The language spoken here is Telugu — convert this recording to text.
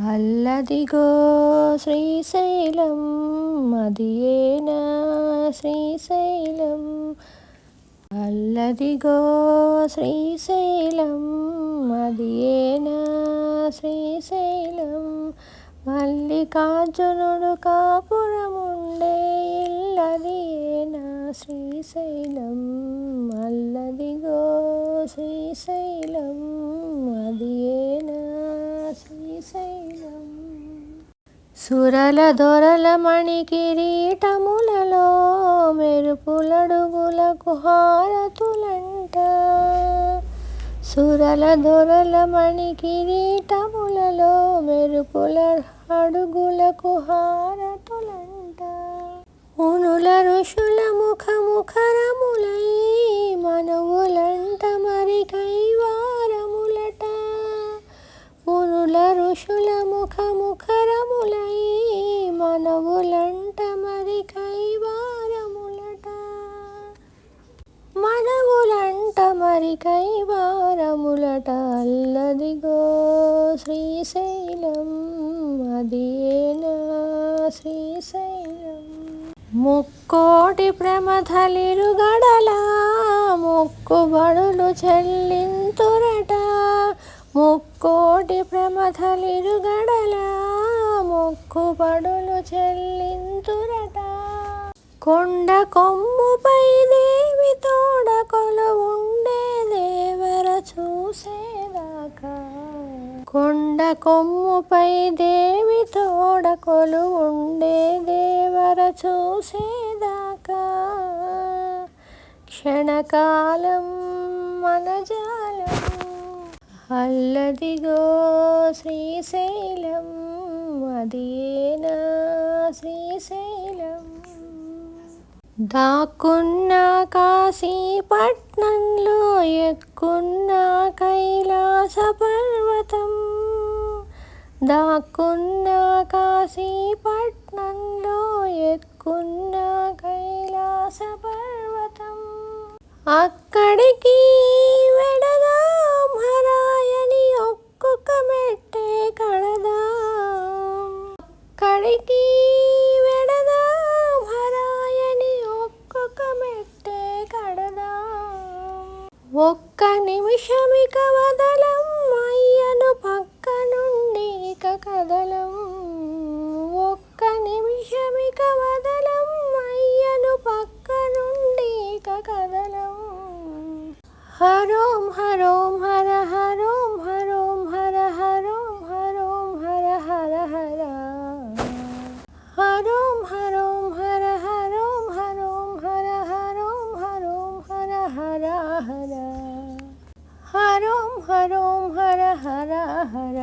అల్లదిగో శ్రీశైలం అదియేనా శ్రీశైలం? అల్లదిగో శ్రీశైలం అదియేనా శ్రీశైలం? మల్లికార్జునుడు కాపురముండే ఇల్లదియేనా శ్రీశైలం? అల్లదిగో శ్రీశైలం సురల దొరల మణి కిరీటములలో మెరుపులడుగులకు హారతులంట సురల దొరల మణి కిరీటములలో మెరుపుల అడుగులకు హారతులంట మునుల ఋషుల ముఖ వారికై వారములట అల్లదిగో శ్రీశైలం అదేనా శ్రీశైలం? ముక్కోటి ప్రమథలిరుగడల మొక్కుబడులు చెల్లింతురట. ముక్కోటి ప్రమథలిరుగడల మొక్కుబడులు చెల్లింతురట. కొండ కొమ్ముపైనే కొండ కొమ్ముపై దేవి తోడ ఉండే దేవర చూసేదాకా. క్షణకాలం మనజాలం అల్లదిగో శ్రీశైలం అదేనా శ్రీశైలం? దాక్కున్న కాశీపట్నంలో ఎక్కున్న కైలాస పర్వతం దాక్కున్న కాశీపట్నంలో ఎక్కున్న కైలాస పర్వతం. అక్కడికి వెడదాం హరాయని ఒక్కొక్క మెట్టే కడదాం. అక్కడికి వెడదాం హరాయని ఒక్కొక్క మెట్టే కడదాం. ఒక్క నిమిషమిక వదలం కదలం ఒక్క నిమిషమిక వదలం అయ్యను పక్క నుండి ఇక కదలం హరోం హరోం హర హరోం హరోం హర హరోం హరోం హర హర హర హరోం హరోం హర హరోం హరోం హర హరోం హరోం హర హర హర హరోం హరోం హర హర హర